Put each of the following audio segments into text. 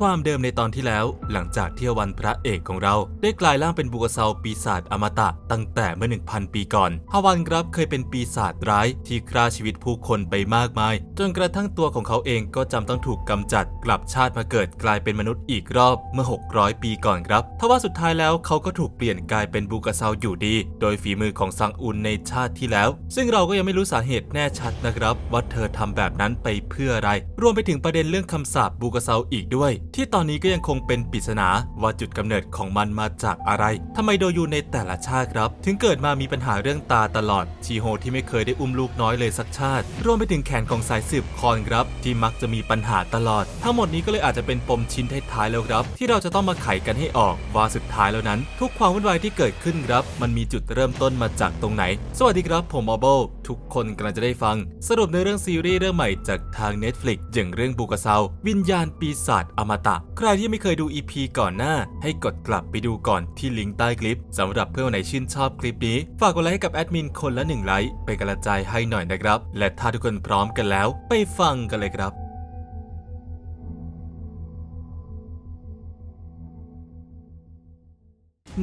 ความเดิมในตอนที่แล้ว หลังจากที่วันพระเอกของเรา ได้กลายร่างเป็นบูกาเซาปีศาจอมตะ ตั้งแต่เมื่อ 1,000 ปีก่อนฮาวันครับเคยเป็นปีศาจร้ายที่ฆ่าชีวิตผู้คนไปมากมาย จนกระทั่งตัวของเขาเองก็จำต้องถูกกำจัดกลับชาติมาเกิดกลายเป็นมนุษย์อีกรอบเมื่อ 600 ปีก่อนครับทว่าสุดท้ายแล้วเขาก็ถูกเปลี่ยนกลายเป็นบูกาเซาอยู่ดี โดยฝีมือของซังอุนในชาติที่แล้ว ซึ่งเราก็ยังไม่รู้สาเหตุแน่ชัดนะครับ ว่าเธอทำแบบนั้นไปเพื่ออะไร รวมไปถึงประเด็นเรื่องคำสาปบูกาเซาอีกด้วยที่ตอนนี้ก็ยังคงเป็นปริศนาว่าจุดกำเนิดของมันมาจากอะไรทำไมโดยูในแต่ละชาติครับ ถึงเกิดมามีปัญหาเรื่องตาตลอด ชีโฮที่ไม่เคยได้อุ้มลูกน้อยเลยสักชาติ รวมไปถึงแขนของสายสืบคอนครับ ที่มักจะมีปัญหาตลอด ทั้งหมดนี้ก็เลยอาจจะเป็นปมชิ้นท้ายๆแล้วครับ ที่เราจะต้องมาไขกันให้ออก ว่าสุดท้ายแล้วนั้น ทุกความวุ่นวายที่เกิดขึ้นครับ มันมีจุดเริ่มต้นมาจากตรงไหน สวัสดีครับ ผมออโบ ทุกคนกำลังจะได้ฟัง สรุปในเรื่องซีรีส์เรื่องใหม่จากทาง Netflix อย่างเรื่องบูกาเซาวิญญาณปีศาจอมตะ ใครที่ไม่เคยดู EP ก่อนหน้า ให้กดกลับไปดูก่อนที่ลิงก์ใต้คลิปสำหรับเพื่อนคนไหนชื่นชอบคลิปนี้ ฝากกดไลค์ให้กับแอดมินคนละหนึ่งไลค์เป็นกำลังใจให้หน่อยนะครับ และถ้าทุกคนพร้อมกันแล้ว ไปฟังกันเลยครับ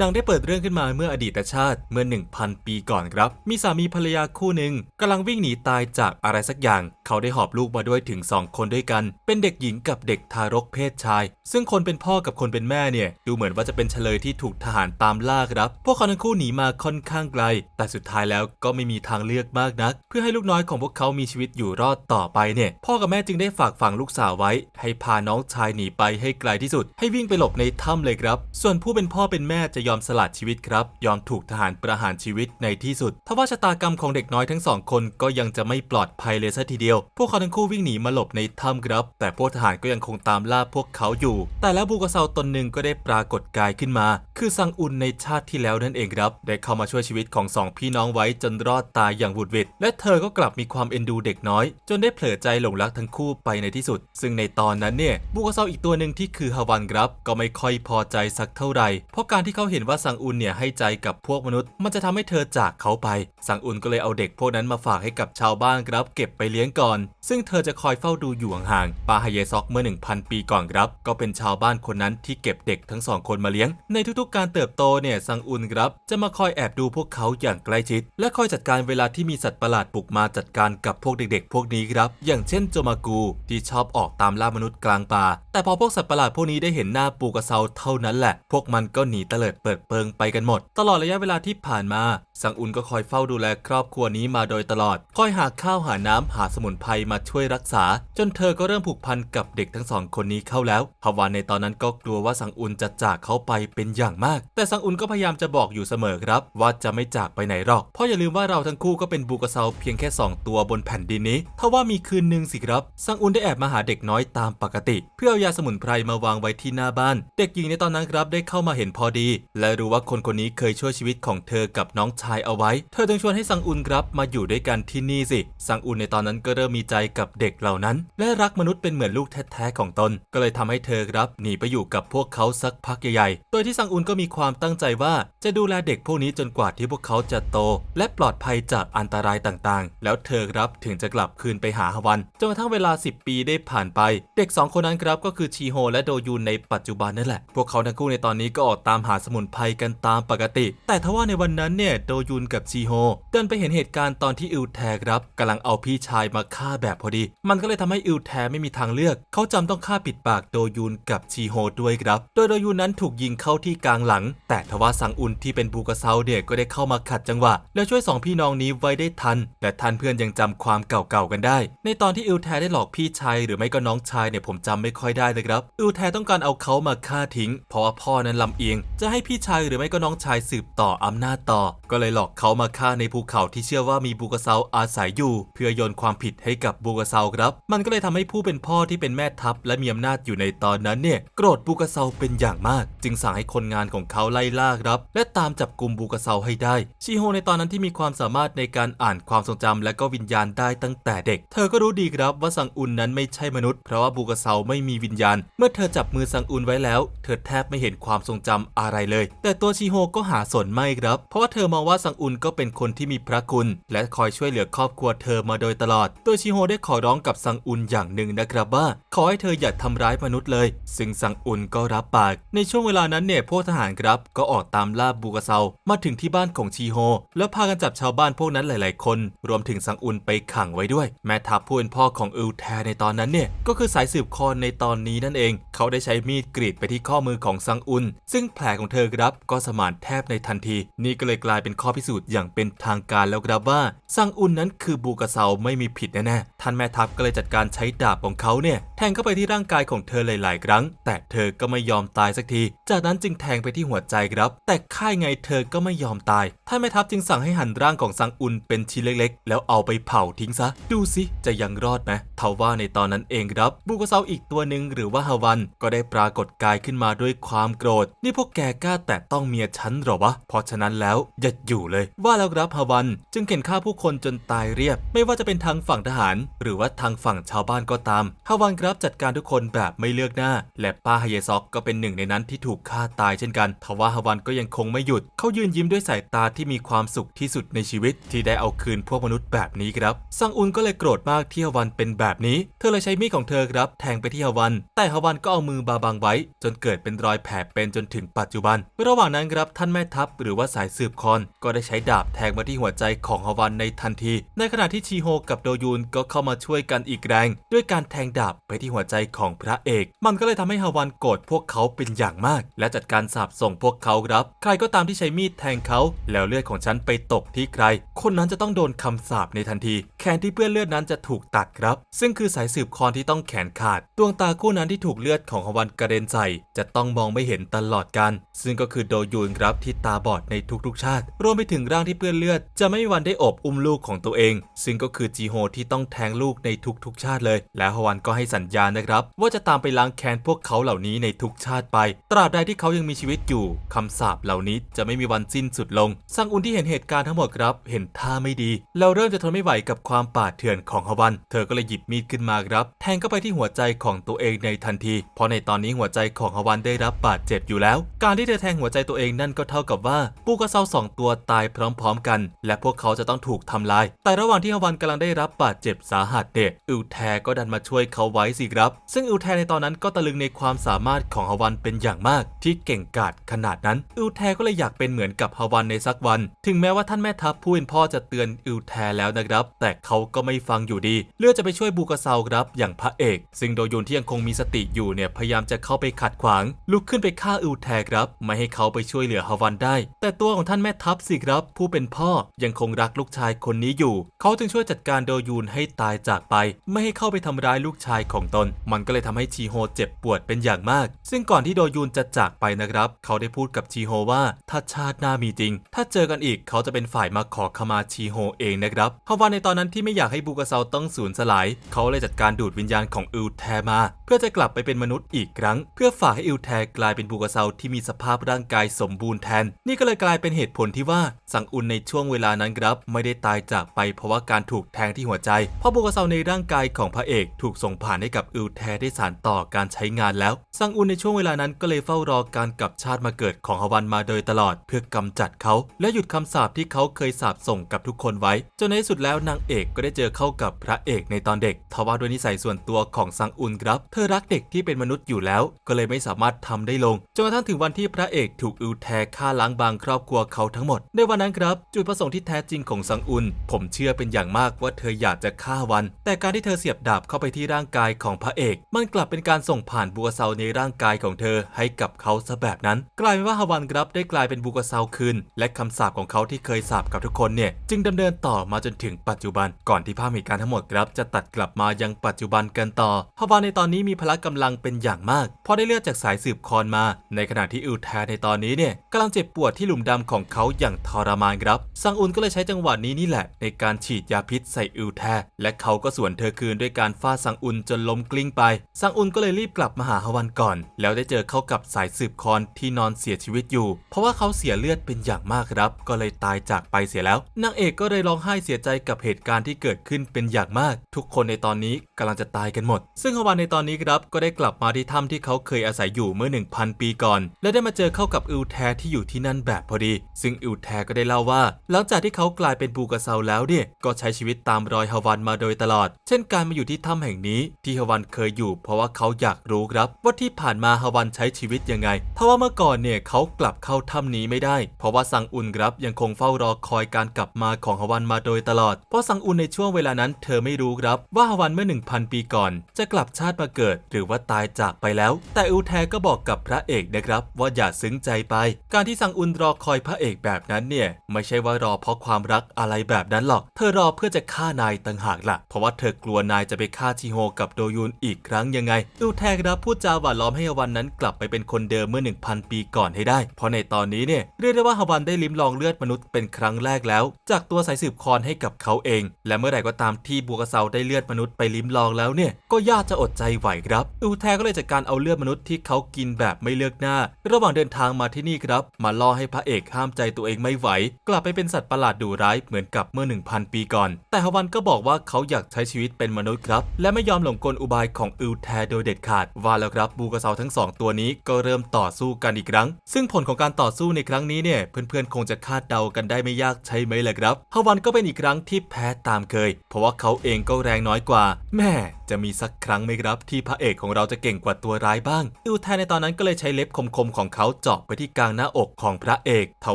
นางได้เปิดเรื่องขึ้นมาเมื่ออดีตชาติเมื่อ 1,000 ปีก่อนครับ มีสามีภรรยาคู่หนึ่งกำลังวิ่งหนีตายจากอะไรสักอย่าง เขาได้หอบลูกมาด้วยถึง 2 คนด้วยกัน เป็นเด็กหญิงกับเด็กทารกเพศชาย ซึ่งคนเป็นพ่อกับคนเป็นแม่เนี่ยดูเหมือนว่าจะเป็นเฉลยที่ถูกทหารตามล่าครับ พวกเขาทั้งคู่หนีมาค่อนข้างไกล แต่สุดท้ายแล้วก็ไม่มีทางเลือกมากนัก เพื่อให้ลูกน้อยของพวกเขามีชีวิตอยู่รอดต่อไปเนี่ย พ่อกับแม่จึงได้ฝากฝังลูกสาวไว้ ให้พาน้องชายหนีไปให้ไกลที่สุด ให้วิ่งไปหลบในถ้ำเลยครับ ส่วนผู้เป็นพ่อเป็นแม่จะยอมสละชีวิตครับ ยอมถูกทหารประหารชีวิตในที่สุดทว่าชะตากรรมของเด็กน้อยทั้งสองคนก็ยังจะไม่ปลอดภัยเลยซะทีเดียวพวกเขาทั้งคู่วิ่งหนีมาหลบในถ้ำครับ แต่พวกทหารก็ยังคงตามล่าพวกเขาอยู่ แต่แล้วบูกาเซาตนหนึ่งก็ได้ปรากฏกายขึ้นมา คือซังอุนในชาติที่แล้วนั่นเองครับ ได้เข้ามาช่วยชีวิตของสองพี่น้องไว้จนรอดตายอย่างบุดหวิดและเธอก็กลับมีความเอ็นดูเด็กน้อย จนได้เผลอใจหลงรักทั้งคู่ไปในที่สุด ซึ่งในตอนนั้นเนี่ยบูกาเซาอีกตัวหนึ่งที่คือฮาวันครับ ก็ไม่ค่อยพอใจสักเท่าไหร่ เพราะการที่เขาเห็นว่าซังอุนเนี่ยให้ใจกับพวกมนุษย์ มันจะทำให้เธอจากเขาไป ซังอุนก็เลยเอาเด็กพวกนั้นมาฝากให้กับชาวบ้านครับ เก็บไปเลี้ยงก่อนซึ่งเธอจะคอยเฝ้าดูอยู่ห่างๆปาฮเยซอกเมื่อ 1,000 ปีก่อนครับ ก็เป็นชาวบ้านคนนั้นที่เก็บเด็กทั้งสองคนมาเลี้ยง ในทุกๆ การเติบโตเนี่ยซังอุนครับ จะมาคอยแอบดูพวกเขาอย่างใกล้ชิด และคอยจัดการเวลาที่มีสัตว์ประหลาดบุกมาจัดการกับพวกเด็กๆ พวกนี้ครับ อย่างเช่นโจมากูที่ชอบออกตามล่ามนุษย์กลางป่า แต่พอพวกสัตว์ประหลาดพวกนี้ได้เห็นหน้าปูกระเซาเท่านั้นแหละ พวกมันก็หนีเตลิดเปิดเปิงไปกันหมด ตลอดระยะเวลาที่ผ่านมา ซังอุนก็คอยเฝ้าดูแลครอบครัวนี้มาโดยตลอด คอยหาข้าวหาน้ำหาสมุนไพรมาช่วยรักษา จนเธอก็เริ่มผูกพันกับเด็กทั้งสองคนนี้เข้าแล้วฮาวานในตอนนั้นก็กลัวว่าซังอุนจะจากเขาไปเป็นอย่างมาก แต่ซังอุนก็พยายามจะบอกอยู่เสมอครับ ว่าจะไม่จากไปไหนหรอก เพราะอย่าลืมว่าเราทั้งคู่ก็เป็นบูกระเซาเพียงแค่ 2 ตัวบนแผ่นดินนี้ทว่ามีคืนหนึ่งสิครับซังอุนได้แอบมาหาเด็กน้อยตามปกติ เพื่อเอายาสมุนไพรมาวางไว้ที่หน้าบ้าน เด็กหญิงในตอนนั้นครับได้เข้ามาเห็นพอดี และรู้ว่าคนคนนี้เคยช่วยชีวิตของเธอกับน้องชายเอาไว้ เธอจึงชวนให้ซังอุนครับมาอยู่ด้วยกันที่นี่สิ ซังอุนในตอนนั้นก็เริ่มมีใจกับเด็กเหล่านั้น และรักมนุษย์เป็นเหมือนลูกแท้ๆของตน ก็เลยทำให้เธอครับหนีไปอยู่กับพวกเขาสักพักใหญ่ๆ โดยที่ซังอุนก็มีความตั้งใจว่าจะดูแลเด็กพวกนี้จนกว่าที่พวกเขาจะโต และปลอดภัยจากอันตรายต่างๆ แล้วเธอครับถึงจะกลับคืนไปหาฮวันจนกระทั่งเวลา 10 ปีได้ผ่านไป เด็ก 2 คนนั้นครับก็คือชีโฮและโดยูนในปัจจุบันนั่นแหละ พวกเขาทั้งคู่ในตอนนี้ก็ออกตามหาสมุนไพรกันตามปกติ แต่ทว่าในวันนั้นเนี่ยโดยูนกับชีโฮเดินไปเห็นเหตุการณ์ตอนที่อิลแทครับกำลังเอาพี่ชายมาฆ่าแบบพอดี มันก็เลยทำให้อิลแทไม่มีทางเลือก เขาจำต้องฆ่าปิดปากโดยูนกับชีโฮด้วยครับ โดยโดยูนนั้นถูกยิงเข้าที่กลางหลัง แต่ทว่าสังอุนที่เป็นบูกเซาเด็กก็ได้เข้ามาขัดจังหวะ แล้วช่วยสองพี่น้องนี้ไว้ได้ทัน และท่านเพื่อนยังจำความเก่าๆกันได้ ในตอนที่อิลแทได้หลอกพี่ชายหรือไม่ก็น้องชายเนี่ยผมจำไม่ค่อยได้เลยครับอิลแทต้องการเอาเขามาฆ่าทิ้ง เพราะว่าพ่อนั้นลำเอียง จะให้พี่ชายหรือไม่ก็น้องชายสืบต่ออำนาจต่อก็เลยหลอกเขามาฆ่าในภูเขาที่เชื่อว่ามีบูกาเซาอาศัยอยู่ เพื่อโยนความผิดให้กับบูกาเซาครับ มันก็เลยทำให้ผู้เป็นพ่อที่เป็นแม่ทัพและมีอำนาจอยู่ในตอนนั้นเนี่ยโกรธบูกาเซาเป็นอย่างมาก จึงสั่งให้คนงานของเขาไล่ล่าครับ และตามจับกลุ่มบูกาเซาให้ได้ ชิโฮในตอนนั้นที่มีความสามารถในการอ่านความทรงจำและก็วิญญาณได้ตั้งแต่เด็ก เธอก็รู้ดีครับว่าซังอุนนั้นไม่ใช่มนุษย์เพราะว่าบูกาเซาไม่มีวิญญาณ เมื่อเธอจับมือซังอุนไว้แล้ว เธอแทบไม่เห็นความทรงจำอะไรเลย แต่ตัวชิโฮก็หาสนไม่ครับ เพราะว่าเธอมองว่าซังอุนก็เป็นคนที่มีพระคุณ และคอยช่วยเหลือครอบครัวเธอมาโดยตลอด โดยชิโฮได้ขอร้องกับซังอุนอย่างหนึ่งนะครับว่า ขอให้เธออย่าทำร้ายมนุษย์เลย ซึ่งซังอุนก็รับปาก ในช่วงเวลานั้นเนี่ยพวกทหารครับ ก็ออกตามล่าบูกาเซามาถึงที่บ้านของชีโฮ แล้วพากันจับชาวบ้านพวกนั้นหลาย ๆ คน รวมถึงซังอุนไปขังไว้ด้วย แม่ทัพผู้เป็นพ่อของอูแทในตอนนั้นเนี่ยก็คือสายสืบคอนในตอนนี้นั่นเอง เขาได้ใช้มีดกรีดไปที่ข้อมือของซังอุนซึ่งแผลของเธอครับก็สมานแทบในทันที นี่ก็เลยกลายเป็นข้อพิสูจน์อย่างเป็นทางการแล้วครับว่าซังอุนนั้นคือบูกาเซาไม่มีผิดแน่ๆท่านแม่ทัพก็เลยจัดการใช้ดาบของเขาเนี่ยแทงเข้าไปที่ร่างกายของเธอหลาย ๆ ครั้ง แต่เธอก็ไม่ยอมตายสักที จากนั้นจึงแทงไปที่หัวใจครับ แต่ค่ายไงเธอก็ไม่ยอมตายท่านแม่ทัพจึงสั่งให้หั่นร่างของซังอุนเป็นชิ้นเล็ก ๆ แล้วเอาไปเผาทิ้งซะ ดูสิจะยังรอดไหมเทว่าในตอนนั้นเองครับบูกาเซาอีกตัวหนึ่งหรือว่าฮาวันก็ได้ปรากฏกายขึ้นมาด้วยความโกรธ นี่พวกแกกล้าแตะต้องเมียฉันหรอวะเพราะฉะนั้นแล้วอย่าอยู่เลย ว่าแล้วครับฮาวันจึงเข็นฆ่าผู้คนจนตายเรียบ ไม่ว่าจะเป็นทางฝั่งทหาร หรือว่าทางฝั่งชาวบ้านก็ตามฮาวันครับจัดการทุกคนแบบไม่เลือกหน้า และป้าฮเยซอกก็เป็นหนึ่งในนั้นที่ถูกฆ่าตายเช่นกันทว่าฮาวันก็ยังคงไม่หยุด เขายืนยิ้มด้วยสายตาที่มีความสุขที่สุดในชีวิต ที่ได้เอาคืนพวกมนุษย์แบบนี้ครับซังอุนก็เลยโกรธมากที่ฮาวันเป็นแบบนี้ เธอเลยใช้มีดของเธอครับแทงไปที่ฮาวัน แต่ฮาวันก็เอามือบาบังไว้ จนเกิดเป็นรอยแผลเป็นจนถึงปัจจุบัน ระหว่างนั้นครับท่านแม่ทัพหรือว่าสายสืบคอน ก็ได้ใช้ดาบแทงมาที่หัวใจของฮาวันในทันที ในขณะที่ชีโฮกับโดยูนก็เข้ามาช่วยกันอีกแรง ด้วยการแทงดาบไปที่หัวใจของพระเอก มันก็เลยทำให้ฮาวันโกรธพวกเขาเป็นอย่างมาก และจัดการสาบส่งพวกเขาครับ ใครก็ตามที่ใช้มีดแทงเขา แล้วเลือดของฉันไปตกที่ใคร คนนั้นจะต้องโดนคำสาปในทันที แขนที่เปื้อนเลือดนั้นจะถูกตัดครับ ซึ่งคือสายสืบคอนที่ต้องแขนขาด ดวงตาคู่นั้นที่ถูกเลือดของฮาวันกระเด็นใส่จะต้องมองไม่เห็นตลอดกัน ซึ่งก็คือโดยูนครับที่ตาบอดในทุกๆชาติรวมไปถึงร่างที่เปื้อนเลือด จะไม่มีวันได้อบอุ้มลูกของตัวเอง ซึ่งก็คือจีโฮที่ต้องแทงลูกในทุกๆชาติเลย และฮวันก็ให้สัญญานะครับ ว่าจะตามไปล้างแค้นพวกเขาเหล่านี้ในทุกชาติไป ตราบใดที่เขายังมีชีวิตอยู่คำสาปเหล่านี้จะไม่มีวันสิ้นสุดลงซังอุนที่เห็นเหตุการณ์ทั้งหมดครับ เห็นท่าไม่ดี แล้วเริ่มจะทนไม่ไหวกับความป่าดเถื่อนของฮวัน เธอก็เลยหยิบมีดขึ้นมาครับ แทงเข้าไปที่หัวใจของตัวเองในทันที เพราะในตอนนี้หัวใจของฮวันได้รับบาดเจ็บอยู่แล้ว การที่เธอแทงหัวใจตัวเองนั่นก็เท่ากับว่าปูกระเซาสองตัวตายพร้อมๆกัน และพวกเขาจะต้องถูกทำลาย แต่ระหว่างที่ฮาวันกำลังได้รับบาดเจ็บสาหัสเนี่ยอิวแทก็ดันมาช่วยเขาไว้สิครับ ซึ่งอิวแทในตอนนั้นก็ตะลึงในความสามารถของฮาวันเป็นอย่างมาก ที่เก่งกาจขนาดนั้นอิวแทก็เลยอยากเป็นเหมือนกับฮาวันในสักวัน ถึงแม้ว่าท่านแม่ทัพผู้เป็นพ่อจะเตือนอิวแทแล้วนะครับ แต่เขาก็ไม่ฟังอยู่ดี เลือกจะไปช่วยบูกาเซาครับอย่างพระเอก ซึ่งโดยุนที่ยังคงมีสติอยู่เนี่ยพยายามจะเข้าไปขัดขวาง ลุกขึ้นไปฆ่าอิวแทครับ ไม่ให้เขาไปช่วยเหลือฮาวันได้ แต่ตัวของท่านแม่ทัพสิครับ ผู้เป็นพ่อยังคงรักลูกชายคนนี้อยู่ เขาจึงช่วยจัดการโดยุนให้ตายจากไป ไม่ให้เข้าไปทำร้ายลูกชายของตน มันก็เลยทำให้ชีโฮเจ็บปวดเป็นอย่างมาก ซึ่งก่อนที่โดยุนจะจากไปนะครับ เขาได้พูดกับชีโฮว่าถ้าชาติหน้ามีจริง ถ้าเจอกันอีกเขาจะเป็นฝ่ายมาขอขมาชีโฮเองนะครับฮาวานในตอนนั้นที่ไม่อยากให้บูกาเซาต้องสูญสลาย เขาเลยจัดการดูดวิญญาณของอิวแทมา เพื่อจะกลับไปเป็นมนุษย์อีกครั้ง เพื่อฝากให้อิวแทกลายเป็นบูกาเซาที่มีสภาพร่างกายสมบูรณ์แทน นี่ก็เลยกลายเป็นเหตุผลที่ว่าสังอุนในช่วงเวลานั้นครับ ไม่ได้ตายจากไปเพราะว่าการถูกแทงที่หัวใจ เพราะบูกเซาในร่างกายของพระเอกถูกส่งผ่านให้กับอิวแทได้สานต่อการใช้งานแล้ว สังอุนในช่วงเวลานั้นก็เลยเฝ้ารอการกลับชาติมาเกิดของฮวันมาโดยตลอด เพื่อกำจัดเขา และหยุดคำสาปที่เขาเคยสาปส่งกับทุกคนไว้ จนในที่สุดแล้วนางเอกก็ได้เจอเข้ากับพระเอกในตอนเด็กทว่าด้วยนิสัยส่วนตัวของซังอุนครับ เธอรักเด็กที่เป็นมนุษย์อยู่แล้ว ก็เลยไม่สามารถทำได้ลงจนกระทั่งถึงวันที่พระเอกถูกอิวแทฆ่าล้างบางครอบครัวเขาทั้งหมด ในวันนั้นครับ จุดประสงค์ที่แท้จริงของซังอุน ผมเชื่อเป็นอย่างมากว่าเธออยากจะฆ่าวัน แต่การที่เธอเสียบดาบเข้าไปที่ร่างกายของพระเอก มันกลับเป็นการส่งผ่านบัวเซาในร่างกายของเธอให้กับเขาซะแบบนั้น กลายเป็นว่าฮาวันครับได้กลายเป็นบูกเซาคืน และคำสาปของเขาที่เคยสาปกับทุกคนเนี่ยจึงดำเนินต่อมาจนถึงปัจจุบัน ก่อนที่ภาพเหตุการณ์ทั้งหมดครับจะตัดกลับมายังปัจจุบันกันต่อฮาวานในตอนนี้มีพละกำลังเป็นอย่างมาก เพราะได้เลือดจากสายสืบคอนมา ในขณะที่อิวแทในตอนนี้เนี่ยกำลังเจ็บปวดที่หลุมดำของเขาอย่างทรมานครับซังอุนก็เลยใช้จังหวะนี้นี่แหละ ในการฉีดยาพิษใส่อิวแทและเขาก็สวนเธอคืนด้วยการฟาดซังอุนจนล้มกลิ้งไปซังอุนก็เลยรีบกลับมาหาฮวันก่อน แล้วได้เจอเข้ากับสายสืบคอนที่นอนเสียชีวิตอยู่ เพราะว่าเขาเสียเลือดเป็นอย่างมากครับ ก็เลยตายจากไปเสียแล้วนางเอกก็เลยร้องไห้เสียใจกับเหตุการณ์ที่เกิดขึ้นเป็นอย่างมาก ทุกคนในตอนนี้กำลังจะตายกันหมด ซึ่งฮวานในตอนนี้ครับก็ได้กลับมาที่ถ้ำที่เขาเคยอาศัยอยู่เมื่อ 1000 ปีก่อน และได้มาเจอเข้ากับอิวแทที่อยู่ที่นั่นแบบพอดี ซึ่งอิวแทแทก็ได้เล่าว่า หลังจากที่เขากลายเป็นบูกาเซาแล้วเนี่ยก็ใช้ชีวิตตามรอยฮาวันมาโดยตลอด เช่นการมาอยู่ที่ถ้ำแห่งนี้ที่ฮาวันเคยอยู่ เพราะว่าเขาอยากรู้ครับ ว่าที่ผ่านมาฮาวันใช้ชีวิตยังไงทว่าเมื่อก่อนเนี่ยเขากลับเข้าถ้ำนี้ไม่ได้ เพราะว่าซังอุนครับยังคงเฝ้ารอคอยการกลับมาของฮาวันมาโดยตลอด เพราะซังอุนในช่วงเวลานั้น เธอไม่รู้ครับว่าฮาวันเมื่อ 1,000 ปีก่อน จะกลับชาติมาเกิด หรือว่าตายจากไปแล้ว แต่อูแทก็บอกกับพระเอกนะครับ ว่าอย่าซึ้งใจไป การที่ซังอุนรอคอยพระเอกแบบนั้นเนี่ยไม่ใช่ว่ารอเพราะความรักอะไรแบบนั้นหรอก เธอรอเพื่อจะฆ่านายต่างหากล่ะ เพราะว่าเธอกลัวนายจะไปฆ่าชิโฮกับโดยุนอีกครั้งยังไงอูแทครับพูดจาหวานล้อมให้ฮวันนั้นกลับไปเป็นคนเดิมเมื่อ 1,000 ปีก่อนให้ได้ เพราะในตอนนี้เนี่ยเรียกได้ว่าฮวันได้ลิ้มลองเลือดมนุษย์เป็นครั้งแรกแล้ว จากตัวสายสืบคอนให้กับเขาเอง และเมื่อไหร่ก็ตามที่บัวกระเซาได้เลือดมนุษย์ไปลิ้มลองแล้วเนี่ยก็ยากจะอดใจไหวครับอูแทก็เลยจัดการเอาเลือดมนุษย์ที่เขากินแบบไม่เลือกหน้า ระหว่างเดินทางมาที่นี่ครับ มาล่อให้พระเอกห้ามใจตัวเองไม่ไหว กลับไปเป็นสัตว์ประหลาดดุร้ายเหมือนกับเมื่อ 1,000 ปีก่อน แต่ฮวันก็บอกว่าเขาอยากใช้ชีวิตเป็นมนุษย์ครับ และไม่ยอมหลงกลอุบายของอูแทโดยเด็ดขาด ว่าแล้วครับบูกระเซาทั้งสองตัวนี้ก็เริ่มต่อสู้กันอีกครั้ง ซึ่งผลของการต่อสู้ในครั้งนี้เนี่ยเพื่อนๆคงจะคาดเดากันได้ไม่ยากใช่ไหมล่ะครับฮวันก็เป็นอีกครั้งที่แพ้ตามเคย เพราะว่าเขาเองก็แรงน้อยกว่าแม่ จะมีสักครั้งไหมครับที่พระเอกของเราจะเก่งกว่าตัวร้ายบ้างอูแทในตอนนั้นก็เลยใช้เล็บคมๆของเขาเจาะไปที่กลางหน้าอกของพระเอก ท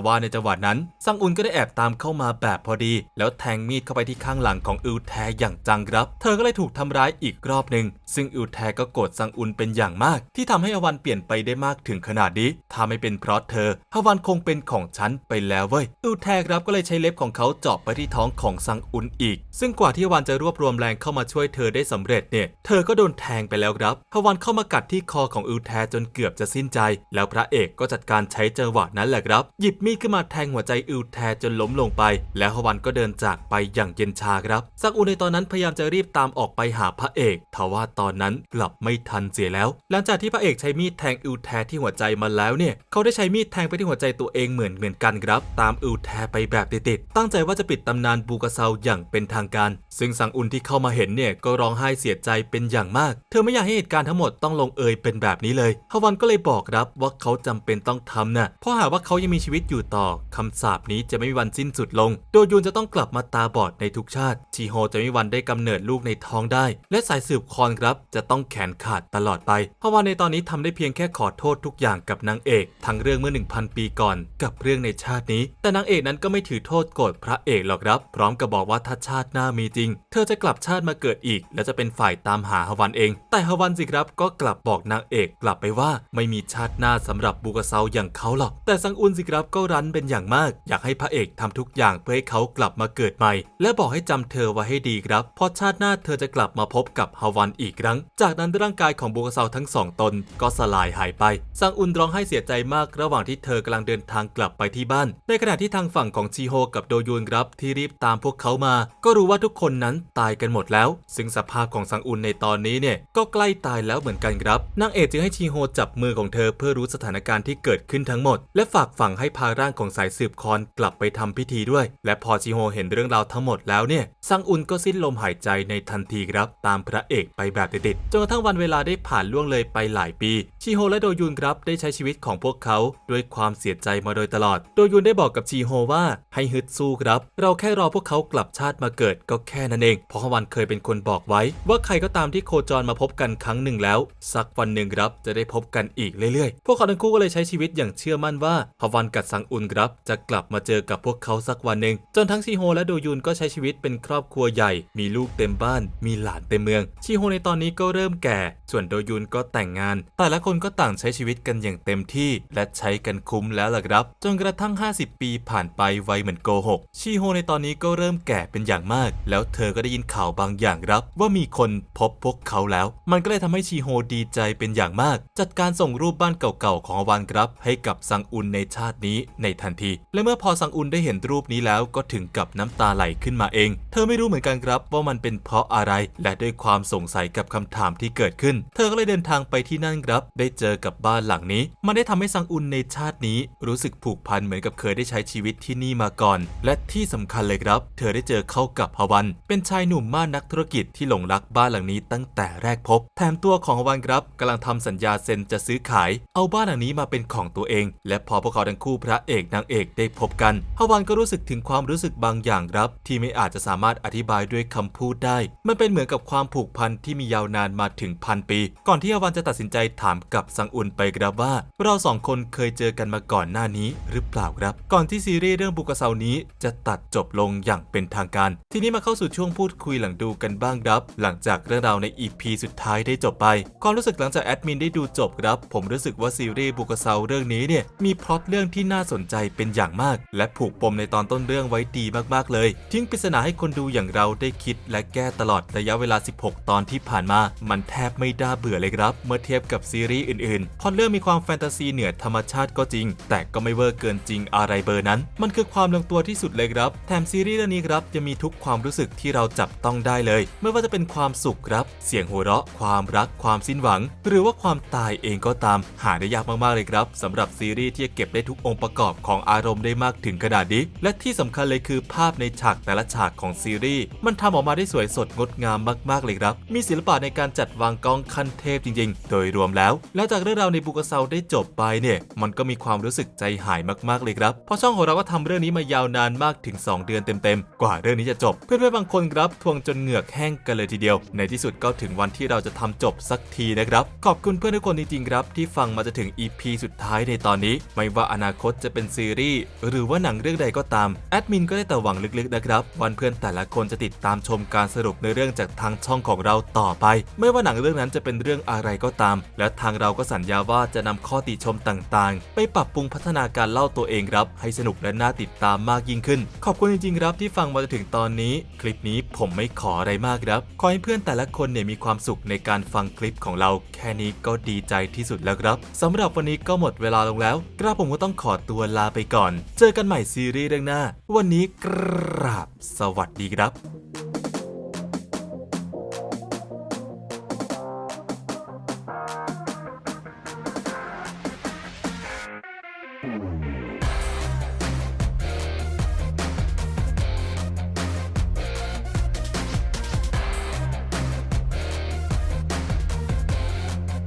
ว่าในจังหวะนั้นซังอุนก็ได้แอบตามเข้ามาแบบพอดี แล้วแทงมีดเข้าไปที่ข้างหลังของอูแทอย่างจังครับ เธอก็เลยถูกทำร้ายอีกรอบหนึ่ง ซึ่งอูแทก็โกรธซังอุนเป็นอย่างมาก ที่ทำให้อวันเปลี่ยนไปได้มากถึงขนาดนี้ ถ้าไม่เป็นเพราะเธอฮวันคงเป็นของฉันไปแล้วเว้ยอูแทครับก็เลยใช้เล็บของเขาเจาะไปที่ท้องของซังอุนอีก ซึ่งกว่าที่ฮวันจะรวบรวมแรงเข้ามาช่วยเธอได้สำเร็จเนี่ย เธอก็โดนแทงไปแล้วครับฮวันเข้ามากัดที่คอของอูแทจนเกือบจะสิ้นใจ แล้วพระเอกก็จัดการใช้จังหวะนั้นแหละครับ หยิบมีดขึ้นมาแทงหัวใจอูแทจนล้มลงไป แล้วฮวันก็เดินจากไปอย่างเย็นชาครับซังอุนในตอนนั้นพยายามจะรีบตามออกไปหาพระเอกทว่าตอนนั้นกลับไม่ทันเสียแล้ว หลังจากที่พระเอกใช้มีดแทงอูแทที่หัวใจมาแล้วเนี่ย เขาได้ใช้มีดแทงไปที่หัวใจตัวเองเหมือนเหมือนกันครับ ตามอูแทไปแบบติดๆตั้งใจว่าจะปิดตำนานบูกาเซาอย่างเป็นทางการ ซึ่งซังอุนที่เข้ามาเห็นเนี่ยก็ร้องไห้เสียใจเป็นอย่างมาก เธอไม่อยากให้เหตุการณ์ทั้งหมดต้องลงเอยเป็นแบบนี้เลยฮาวันก็เลยบอกครับว่าเขาจำเป็นต้องทำนะเพราะหากว่าเขายังมีชีวิตอยู่ต่อคำสาปนี้จะไม่มีวันสิ้นสุดลง โดยุนจะต้องกลับมาตาบอดในทุกชาติ ชีโฮจะไม่มีวันได้กำเนิดลูกในท้องได้ และสายสืบคอนครับ จะต้องแขนขาดตลอดไปฮวันในตอนนี้ทำได้เพียงแค่ขอโทษทุกอย่างกับนางเอก ทั้งเรื่องเมื่อ 1,000 ปีก่อน กับเรื่องในชาตินี้ แต่นางเอกนั้นก็ไม่ถือโทษโกรธพระเอกหรอกครับ พร้อมกับบอกว่าถ้าชาติหน้ามีจริง เธอจะกลับชาติมาเกิดอีก และจะเป็นฝายตามหาฮวันเอง แต่ฮวันสิครับก็กลับบอกนางเอกกลับไปว่า ไม่มีชาติหน้าสำหรับบูกาเซาอย่างเขาหรอกแต่ซังอุนสิครับก็รั้นเป็นอย่างมาก อยากให้พระเอกทำทุกอย่างเพื่อให้เขากลับมาเกิดใหม่ และบอกให้จำเธอไว้ให้ดีครับเพราะชาติหน้าเธอจะกลับมาพบกับฮวันอีกครั้ง จากนั้นร่างกายของบูกาเซาทั้งสองตน ก็สลายหายไปซังอุนร้องไห้เสียใจมากระหว่างที่เธอกำลังเดินทางกลับไปที่บ้าน ในขณะที่ทางฝั่งของชีโฮกับโดยุนครับที่รีบตามพวกเขามา ก็รู้ว่าทุกคนนั้นตายกันหมดแล้ว ซึ่งสภาพของซังอุนในตอนนี้เนี่ยก็ใกล้ตายแล้วเหมือนกันครับนางเอกจึงให้ชีโฮจับมือของเธอเพื่อรู้สถานการณ์ที่เกิดขึ้นทั้งหมด และฝากฝังให้พาร่างของสายสืบคอนกลับไปทำพิธีด้วย และพอชีโฮเห็นเรื่องราวทั้งหมดแล้วเนี่ยซังอุนก็สิ้นลมหายใจในทันทีครับ ตามพระเอกไปแบบติดๆจนกระทั่งวันเวลาได้ผ่านล่วงเลยไปหลายปี ชีโฮและโดยุนครับได้ใช้ชีวิตของพวกเขาด้วยความเสียใจมาโดยตลอด โดยุนได้บอกกับชีโฮว่าให้ฮึดสู้ครับ เราแค่รอพวกเขากลับชาติมาเกิดก็แค่นั้นเอง เพราะวันเคยเป็นคนบอกไว้ ว่าใครก็ตามที่โคจรมาพบกันครั้งหนึ่งแล้ว สักวันหนึ่งครับจะได้พบกันอีกเรื่อยๆ พวกเขาทั้งคู่ก็เลยใช้ชีวิตอย่างเชื่อมั่นว่าฮวันกับซังอุนครับ จะกลับมาเจอกับพวกเขาสักวันหนึ่งจนทั้งชีโฮและโดยุนก็ใช้ชีวิตเป็นครอบครัวใหญ่ มีลูกเต็มบ้าน มีหลานเต็มเมืองชีโฮในตอนนี้ก็เริ่มแก่ ส่วนโดยุนก็แต่งงาน แต่ละคนคนก็ต่างใช้ชีวิตกันอย่างเต็มที่ และใช้กันคุ้มแล้วล่ะครับ จนกระทั่ง 50 ปีผ่านไปไวเหมือนโกหกชีโฮในตอนนี้ก็เริ่มแก่เป็นอย่างมาก แล้วเธอก็ได้ยินข่าวบางอย่างครับ ว่ามีคนพบพวกเขาแล้ว มันก็เลยทำให้ชีโฮดีใจเป็นอย่างมาก จัดการส่งรูปบ้านเก่าๆของอวันครับ ให้กับซังอุนในชาตินี้ในทันที และเมื่อพอซังอุนได้เห็นรูปนี้แล้วก็ถึงกับน้ำตาไหลขึ้นมาเอง เธอไม่รู้เหมือนกันครับว่ามันเป็นเพราะอะไร และด้วยความสงสัยกับคำถามที่เกิดขึ้น เธอก็เลยเดินทางไปที่นั่นครับได้เจอกับบ้านหลังนี้ มันได้ทำให้ซังอุนในชาตินี้ รู้สึกผูกพันเหมือนกับเคยได้ใช้ชีวิตที่นี่มาก่อน และที่สำคัญเลยครับ เธอได้เจอเข้ากับฮวัน เป็นชายหนุ่มมานนักธุรกิจที่หลงรักบ้านหลังนี้ตั้งแต่แรกพบ แถมตัวของฮวันครับกำลังทำสัญญาเซ็นจะซื้อขาย เอาบ้านหลังนี้มาเป็นของตัวเอง และพอพวกเขาทั้งคู่พระเอกนางเอกได้พบกันฮวันก็รู้สึกถึงความรู้สึกบางอย่างครับ ที่ไม่อาจจะสามารถอธิบายด้วยคำพูดได้ มันเป็นเหมือนกับความผูกพันที่มียาวนานมาถึงพันปี ก่อนที่ฮวันจะตัดสินใจถามกับซังอุนไปครับว่า เราสองคนเคยเจอกันมาก่อนหน้านี้หรือเปล่าครับ ก่อนที่ซีรีส์เรื่องบุกเซานี้จะตัดจบลงอย่างเป็นทางการ ทีนี้มาเข้าสู่ช่วงพูดคุยหลังดูกันบ้างครับ หลังจากเรื่องราวใน EP สุดท้ายได้จบไป ความรู้สึกหลังจากแอดมินได้ดูจบครับ ผมรู้สึกว่าซีรีส์บุกเซาเรื่องนี้เนี่ยมีพล็อตเรื่องที่น่าสนใจเป็นอย่างมาก และผูกปมในตอนต้นเรื่องไว้ดีมากๆเลย ทิ้งปริศนาให้คนดูอย่างเราได้คิดและแก้ตลอดระยะเวลา 16 ตอนที่ผ่านมา มันแทบไม่น่าเบื่อเลยครับ เมื่อเทียบกับซีรีส์อื่นๆพอเรื่องมีความแฟนตาซีเหนือธรรมชาติก็จริง แต่ก็ไม่เวอร์เกินจริงอะไรเบอร์นั้น มันคือความลงตัวที่สุดเลยครับ แถมซีรีส์เรื่องนี้ครับยังมีทุกความรู้สึกที่เราจับต้องได้เลย ไม่ว่าจะเป็นความสุขครับ เสียงหัวเราะ ความรัก ความสิ้นหวัง หรือว่าความตายเองก็ตาม หาได้ยากมากๆเลยครับสำหรับซีรีส์ที่จะเก็บได้ทุกองค์ประกอบของอารมณ์ได้มากถึงขนาดนี้ และที่สำคัญเลยคือภาพในฉากแต่ละฉากของซีรีส์มันทำออกมาได้สวยสดงดงามมากๆเลยครับ มีศิลปะในการจัดวางกล้องขั้นเทพจริง ๆ โดยรวมแล้วแล้วจากเรื่องราวในบุกเซาได้จบไปเนี่ย มันก็มีความรู้สึกใจหายมากๆเลยครับเพราะช่องของเราก็ทำเรื่องนี้มายาวนานมากถึง 2 เดือนเต็มๆ กว่าเรื่องนี้จะจบ เพื่อนๆบางคนครับทวงจนเหงือกแห้งกันเลยทีเดียว ในที่สุดก็ถึงวันที่เราจะทำจบสักทีนะครับ ขอบคุณเพื่อนทุกคนจริงๆครับที่ฟังมาจะถึง EP สุดท้ายในตอนนี้ ไม่ว่าอนาคตจะเป็นซีรีส์หรือว่าหนังเรื่องใดก็ตามแอดมินก็ได้แต่หวังลึกๆนะครับวันเพื่อนแต่ละคนจะติดตามชมการสรุปในเรื่องจากทางช่องของเราต่อไป ไม่ว่าหนังเรื่องนั้นจะเป็นเรื่องอะไรก็ตาม และทางเราก็สัญญาว่าจะนำข้อติชมต่างๆ ไปปรับปรุงพัฒนาการเล่าตัวเองครับ ให้สนุกและน่าติดตามมากยิ่งขึ้น ขอบคุณจริงๆครับที่ฟังมาจนถึงตอนนี้ คลิปนี้ผมไม่ขออะไรมากครับ ขอให้เพื่อนแต่ละคนเนี่ยมีความสุขในการฟังคลิปของเรา แค่นี้ก็ดีใจที่สุดแล้วครับสำหรับวันนี้ก็หมดเวลาลงแล้ว กระผมก็ต้องขอตัวลาไปก่อน เจอกันใหม่ซีรีส์เรื่องหน้า วันนี้กราบสวัสดีครับ